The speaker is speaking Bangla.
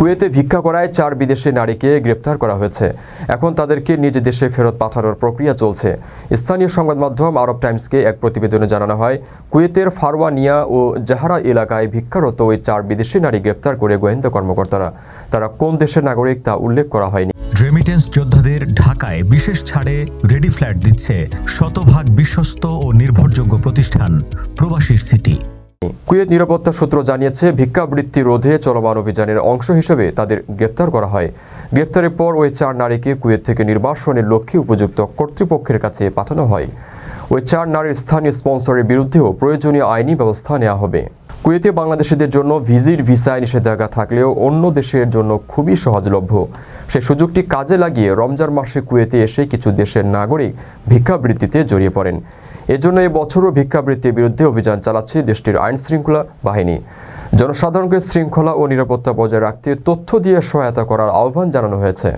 কুয়েতে ভিক্ষা করায় চার বিদেশি নারীকে গ্রেপ্তার করা হয়েছে। এখন তাদেরকে নিজ দেশে ফেরত পাঠানোর প্রক্রিয়া চলছে। স্থানীয় সংবাদ মাধ্যম আরব টাইমসকে এক প্রতিবেদনে জানানো হয়, কুয়েতের ফারওয়ানিয়া ও জাহারা এলাকায় ভিক্ষারত ওই চার বিদেশি নারী গ্রেপ্তার করে গোয়েন্দা কর্মকর্তারা। তারা কোন দেশের নাগরিক তা উল্লেখ করা হয়নি। রেমিটেন্স যোদ্ধাদের ঢাকায় বিশেষ ছাড়ে রেডি ফ্ল্যাট দিচ্ছে শতভাগ বিশ্বস্ত ও নির্ভরযোগ্য প্রতিষ্ঠান, প্রবাসীর সিটি। কুয়েত নিরাপত্তা সূত্র জানিয়েছে, ভিক্ষাবৃত্তি রোধে চলমান অভিযানের অংশ হিসেবে তাদের গ্রেপ্তার করা হয়। গ্রেপ্তারের পর ওই চার নারীকে কুয়েত থেকে নির্বাসনের লক্ষ্যে উপযুক্ত কর্তৃপক্ষের কাছে পাঠানো হয়। ওই চার নারীর স্থানীয় স্পন্সরের বিরুদ্ধেও প্রয়োজনীয় আইনি ব্যবস্থা নেওয়া হবে। কুয়েতে বাংলাদেশিদের জন্য ভিজিট ভিসায় নিষেধাজ্ঞা থাকলেও অন্য দেশের জন্য খুবই সহজলভ্য। সেই সুযোগটি কাজে লাগিয়ে রমজান মাসে কুয়েতে এসে কিছু দেশের নাগরিক ভিক্ষাবৃত্তিতে জড়িয়ে পড়েন। এজন্য এবছরও ভিক্ষাবৃত্তির বিরুদ্ধে অভিযান চালাচ্ছে দেশটির আইন শৃঙ্খলা বাহিনী। জনসাধারণকে শৃঙ্খলা ও নিরাপত্তা বজায় রাখতে তথ্য দিয়ে সহায়তা করার আহ্বান জানানো হয়েছে।